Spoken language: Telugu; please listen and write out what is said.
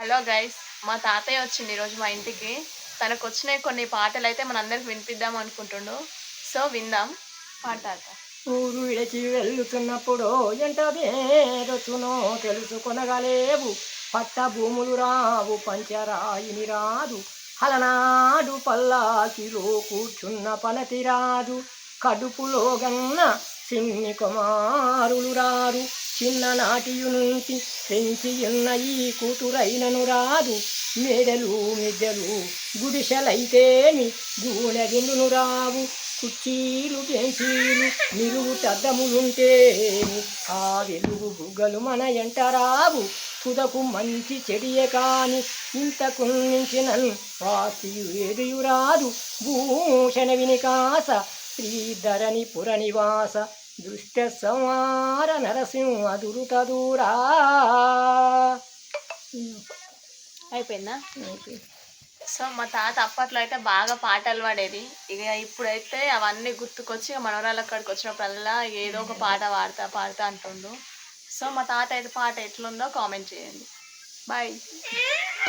హలో గైస్ మా తాతయ్య వచ్చింది ఈరోజు మా ఇంటికి. తనకు వచ్చిన కొన్ని పాటలు అయితే మనందరికి వినిపిద్దాం అనుకుంటుండు. సో విందాం. పాట తాత. ఊరు విడిచి వెళ్తున్నప్పుడు ఎంట వేరొచ్చునో తెలుసుకొనగలేవు. పట్ట భూములు రావు పంచరాయిని రాదు. అలనాడు పల్లాకిలో కూర్చున్న పనతి రాదు కడుపులో గన్న చిన్ని కుమారులు రారు. చిన్ననాటియునుంచి పెంచి ఉన్న ఈ కూతురైనను రాదు. మేడలు మిద్దెలు గుడిసెలైతేమి గూనె రావు. కుర్చీలు బెంచీలు నిలువు తద్దములుంటే ఆ వెలుగు బుగ్గలు మన ఎంట రావు. తుదకు మంచి చెడియే కాని ఇంతకు మించిన వాసియు ఏదియు రాదు. భూషణ వినికాస శ్రీధరణి పురనివాస దుష్ట సంహార నరసింహ దురుత దూరా అయిపోయిందా. సో మా తాత అప్పట్లో అయితే బాగా పాటలు పాడేది. ఇక ఇప్పుడైతే అవన్నీ గుర్తుకొచ్చి మనవరాలు అక్కడికి వచ్చినప్పుడల్లా ఏదో ఒక పాట పాడతా పాడతా అంటుండు. సో మా తాత అయితే పాట ఎట్లుందో కామెంట్ చేయండి. బాయ్.